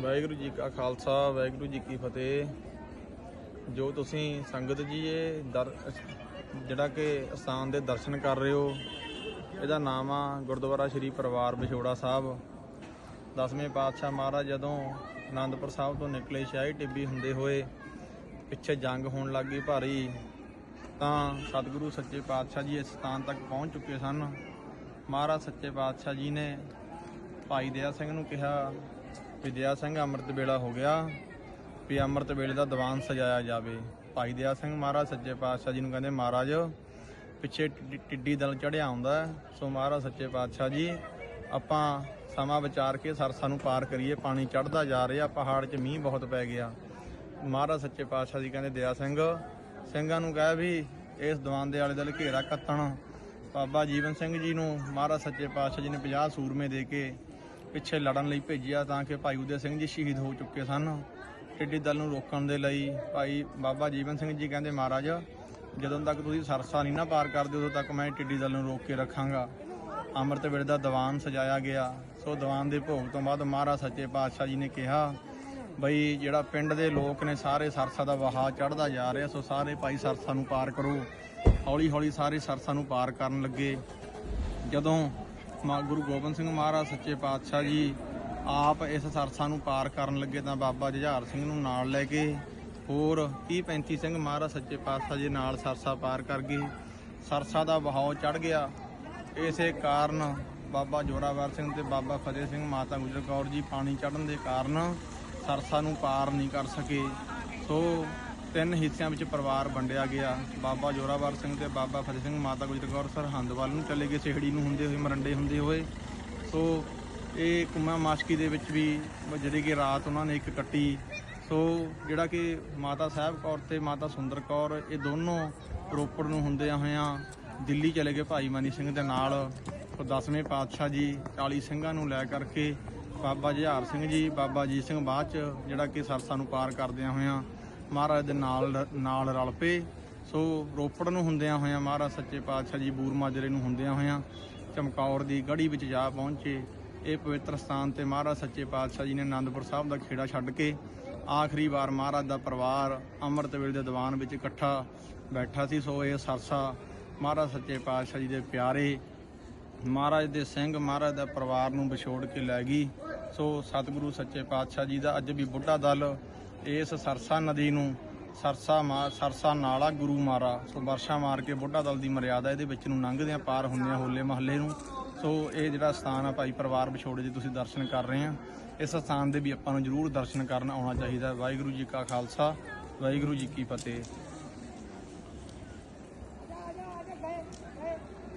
ਵਾਹਿਗੁਰੂ ਜੀ ਕਾ ਖਾਲਸਾ, ਵਾਹਿਗੁਰੂ ਜੀ ਕੀ ਫਤਿਹ। ਜੋ ਤੁਸੀਂ ਸੰਗਤ ਜੀ ਇਹ ਦਰ ਜਿਹੜਾ ਕਿ ਅਸਥਾਨ ਦੇ ਦਰਸ਼ਨ ਕਰ ਰਹੇ ਹੋ, ਇਹਦਾ ਨਾਮ ਆ ਗੁਰਦੁਆਰਾ ਸ਼੍ਰੀ ਪਰਿਵਾਰ ਵਿਛੋੜਾ ਸਾਹਿਬ। ਦਸਵੇਂ ਪਾਤਸ਼ਾਹ ਮਹਾਰਾਜ ਜਦੋਂ ਆਨੰਦਪੁਰ ਸਾਹਿਬ ਤੋਂ ਨਿਕਲੇ, ਸ਼ਾਹੀ ਟਿੱਬੀ ਹੁੰਦੇ ਹੋਏ ਪਿੱਛੇ ਜੰਗ ਹੋਣ ਲੱਗੀ ਭਾਰੀ, ਤਾਂ ਸਤਿਗੁਰੂ ਸੱਚੇ ਪਾਤਸ਼ਾਹ ਜੀ ਇਸ ਸਥਾਨ ਤੱਕ ਪਹੁੰਚ ਚੁੱਕੇ ਸਨ। ਮਹਾਰਾਜ ਸੱਚੇ ਪਾਤਸ਼ਾਹ ਜੀ ਨੇ ਭਾਈ ਦਇਆ ਸਿੰਘ ਨੂੰ ਕਿਹਾ ਵੀ ਦਇਆ ਸਿੰਘ ਅੰਮ੍ਰਿਤ ਵੇਲਾ ਹੋ ਗਿਆ ਵੀ ਅੰਮ੍ਰਿਤ ਵੇਲੇ ਦਾ ਦੀਵਾਨ ਸਜਾਇਆ ਜਾਵੇ। ਭਾਈ ਦਇਆ ਸਿੰਘ ਮਹਾਰਾਜ ਸੱਚੇ ਪਾਤਸ਼ਾਹ ਜੀ ਨੂੰ ਕਹਿੰਦੇ, ਮਹਾਰਾਜ, ਪਿੱਛੇ ਟਿੱਡੀ- ਟਿੱਡੀ ਦਲ ਚੜਿਆ ਆਉਂਦਾ ਸੋ ਮਹਾਰਾਜ ਸੱਚੇ ਪਾਤਸ਼ਾਹ ਜੀ, ਆਪਾਂ ਸਮਾਂ ਵਿਚਾਰ ਕੇ ਸਰਸਾ ਨੂੰ ਪਾਰ ਕਰੀਏ, ਪਾਣੀ ਚੜਦਾ ਜਾ ਰਿਹਾ, ਪਹਾੜ 'ਚ ਮੀਂਹ ਬਹੁਤ ਪੈ ਗਿਆ। ਮਹਾਰਾਜ ਸੱਚੇ ਪਾਤਸ਼ਾਹ ਜੀ ਕਹਿੰਦੇ ਦਇਆ ਸਿੰਘ, ਸਿੰਘਾਂ ਨੂੰ ਕਹਿ ਵੀ ਇਸ ਦੀਵਾਨ ਦੇ ਆਲੇ ਦੁਆਲੇ ਘੇਰਾ ਕੱਤਣ। ਬਾਬਾ ਜੀਵਨ ਸਿੰਘ ਜੀ ਨੂੰ ਮਹਾਰਾਜ ਸੱਚੇ ਪਾਤਸ਼ਾਹ ਜੀ ਨੇ 50 ਸੂਰਮੇ ਦੇ ਕੇ ਪਿੱਛੇ ਲੜਨ ਲਈ ਭੇਜਿਆ ਤਾਂ ਕਿ ਭਾਈ ਉਦੈ ਸਿੰਘ ਜੀ ਸ਼ਹੀਦ ਹੋ ਚੁੱਕੇ ਸਨ। ਟਿੱਡੀ ਦਲ ਨੂੰ ਰੋਕਣ ਦੇ ਲਈ ਭਾਈ ਬਾਬਾ ਜੀਵਨ ਸਿੰਘ ਜੀ ਕਹਿੰਦੇ, ਮਹਾਰਾਜ, ਜਦੋਂ ਤੱਕ ਤੁਸੀਂ ਸਰਸਾ ਨਹੀਂ ਨਾ ਪਾਰ ਕਰਦੇ, ਉਦੋਂ ਤੱਕ ਮੈਂ ਟਿੱਡੀ ਦਲ ਨੂੰ ਰੋਕ ਕੇ ਰੱਖਾਂਗਾ। ਅੰਮ੍ਰਿਤ ਵੇਲੇ ਦਾ ਦੀਵਾਨ ਸਜਾਇਆ ਗਿਆ। ਸੋ ਦੀਵਾਨ ਦੇ ਭੋਗ ਤੋਂ ਬਾਅਦ ਮਹਾਰਾਜ ਸੱਚੇ ਪਾਤਸ਼ਾਹ ਜੀ ਨੇ ਕਿਹਾ, ਬਈ, ਜਿਹੜਾ ਪਿੰਡ ਦੇ ਲੋਕ ਨੇ, ਸਾਰੇ ਸਰਸਾ ਦਾ ਵਹਾਅ ਚੜਦਾ ਜਾ ਰਿਹਾ, ਸੋ ਸਾਰੇ ਭਾਈ ਸਰਸਾ ਨੂੰ ਪਾਰ ਕਰੋ। ਹੌਲੀ ਹੌਲੀ ਸਾਰੇ ਸਰਸਾ ਨੂੰ ਪਾਰ ਕਰਨ ਲੱਗੇ। ਜਦੋਂ ਗੁਰੂ ਗੋਬਿੰਦ ਸਿੰਘ ਮਹਾਰਾਜ ਸੱਚੇ ਪਾਤਸ਼ਾਹ ਜੀ ਆਪ ਇਸ ਸਰਸਾ ਨੂੰ ਪਾਰ ਕਰਨ ਲੱਗੇ ਤਾਂ ਬਾਬਾ ਜੁਝਾਰ ਸਿੰਘ ਨੂੰ ਨਾਲ ਲੈ ਕੇ ਹੋਰ 30 35 ਸਿੰਘ ਮਹਾਰਾਜ ਸੱਚੇ ਪਾਤਸ਼ਾਹ ਜੀ ਨਾਲ ਸਰਸਾ ਪਾਰ ਕਰ ਗਏ। ਸਰਸਾ ਦਾ ਵਹਾਅ ਚੜ ਗਿਆ। ਇਸੇ ਕਾਰਨ ਬਾਬਾ ਜੋਰਾਵਰ ਸਿੰਘ ਤੇ ਬਾਬਾ ਫਤਿਹ ਸਿੰਘ ਮਾਤਾ ਗੁਜਰ ਕੌਰ ਜੀ ਪਾਣੀ ਚੜਨ ਦੇ ਕਾਰਨ ਸਰਸਾ ਨੂੰ ਪਾਰ ਨਹੀਂ ਕਰ ਸਕੇ। ਸੋ ਤਿੰਨ ਹਿੱਸਿਆਂ ਵਿੱਚ ਪਰਿਵਾਰ ਵੰਡਿਆ ਗਿਆ। ਬਾਬਾ ਜੋਰਾਵਰ ਸਿੰਘ ਤੇ ਬਾਬਾ ਫਤਿਹ ਸਿੰਘ ਮਾਤਾ ਗੁਜਰ ਕੌਰ ਸਰਹੰਦ ਵੱਲ ਨੂੰ ਚਲੇ ਗਏ। ਸਿਹੜੀ ਨੂੰ ਹੁੰਦੇ ਹੋਏ, ਮਰੰਡੇ ਹੁੰਦੇ ਹੋਏ। ਸੋ ਇਹ ਕੁਮਾ ਮਾਸ਼ਕੀ ਦੇ ਵਿੱਚ ਵੀ ਜਿਹੜੀ ਕਿ ਰਾਤ ਉਹਨਾਂ ਨੇ ਇੱਕ ਕੱਟੀ। ਸੋ ਜਿਹੜਾ ਕਿ ਮਾਤਾ ਸਾਹਿਬ ਕੌਰ ਤੇ ਮਾਤਾ ਸੁੰਦਰ ਕੌਰ, ਇਹ ਦੋਨੋਂ ਰੋਪੜ ਨੂੰ ਹੁੰਦਿਆਂ ਹੋਇਆਂ ਦਿੱਲੀ ਚਲੇ ਗਏ ਭਾਈ ਮਨੀ ਸਿੰਘ ਦੇ ਨਾਲ। ਸੋ ਦਸਵੇਂ ਪਾਤਸ਼ਾਹ ਜੀ 40 ਸਿੰਘਾਂ ਨੂੰ ਲੈ ਕਰਕੇ ਬਾਬਾ ਜਹਾਰ ਸਿੰਘ ਜੀ, ਬਾਬਾ ਜੀ ਸਿੰਘ ਬਾਅਦ ਚ ਜਿਹੜਾ ਕਿ ਸਰਸਾ ਨੂੰ ਪਾਰ ਕਰਦਿਆਂ ਹੋਇਆਂ ਮਹਾਰਾਜ ਦੇ ਨਾਲ ਨਾਲ ਰਲ ਪਏ। ਸੋ ਰੋਪੜ ਨੂੰ ਹੁੰਦਿਆਂ ਹੋਇਆਂ ਮਹਾਰਾਜ ਸੱਚੇ ਪਾਤਸ਼ਾਹ ਜੀ ਬੂਰ ਮਾਜਰੇ ਨੂੰ ਹੁੰਦਿਆਂ ਹੋਇਆਂ ਚਮਕੌਰ ਦੀ ਗੜੀ ਵਿੱਚ ਜਾ ਪਹੁੰਚੇ। ਇਹ ਪਵਿੱਤਰ ਸਥਾਨ ਤੇ ਮਹਾਰਾਜ ਸੱਚੇ ਪਾਤਸ਼ਾਹ ਜੀ ਨੇ ਆਨੰਦਪੁਰ ਸਾਹਿਬ ਦਾ ਖੇੜਾ ਛੱਡ ਕੇ ਆਖਰੀ ਵਾਰ ਮਹਾਰਾਜ ਦਾ ਪਰਿਵਾਰ ਅੰਮ੍ਰਿਤ ਵੇਲੇ ਦੇ ਦੀਵਾਨ ਵਿੱਚ ਇਕੱਠਾ ਬੈਠਾ ਸੀ। ਸੋ ਇਹ ਸਰਸਾ ਮਹਾਰਾਜ ਸੱਚੇ ਪਾਤਸ਼ਾਹ ਜੀ ਦੇ ਪਿਆਰੇ, ਮਹਾਰਾਜ ਦੇ ਸਿੰਘ ਮਹਾਰਾਜ ਦਾ ਪਰਿਵਾਰ ਨੂੰ ਵਿਛੋੜ ਕੇ ਲੈ ਗਈ। ਸੋ ਸਤਿਗੁਰੂ ਸੱਚੇ ਪਾਤਸ਼ਾਹ ਜੀ ਦਾ ਅੱਜ ਵੀ ਬੁੱਢਾ ਦਲ ਇਸ ਸਰਸਾ ਨਦੀ ਨੂੰ ਸਰਸਾ ਮਾ ਸਰਸਾ ਨਾਲਾ ਗੁਰੂ ਮਾਰਾ, ਸੋ ਵਰਸ਼ਾ ਮਾਰ ਕੇ ਬੁੱਢਾ ਦਲ ਦੀ ਮਰਿਆਦਾ ਇਹਦੇ ਵਿੱਚ ਨੂੰ ਲੰਘਦਿਆਂ ਪਾਰ ਹੁੰਦਿਆਂ ਹੋਲੇ ਮਹੱਲੇ ਨੂੰ। ਸੋ ਇਹ ਜਿਹੜਾ ਸਥਾਨ ਆ ਭਾਈ ਪਰਿਵਾਰ ਵਿਛੋੜੇ ਦੇ ਤੁਸੀਂ ਦਰਸ਼ਨ ਕਰ ਰਹੇ ਆ। ਇਸ ਸਥਾਨ ਦੇ ਵੀ ਆਪਾਂ ਨੂੰ ਜ਼ਰੂਰ ਦਰਸ਼ਨ ਕਰਨ ਆਉਣਾ ਚਾਹੀਦਾ। ਵਾਹਿਗੁਰੂ ਜੀ ਕਾ ਖਾਲਸਾ, ਵਾਹਿਗੁਰੂ ਜੀ ਕੀ ਫਤਿਹ।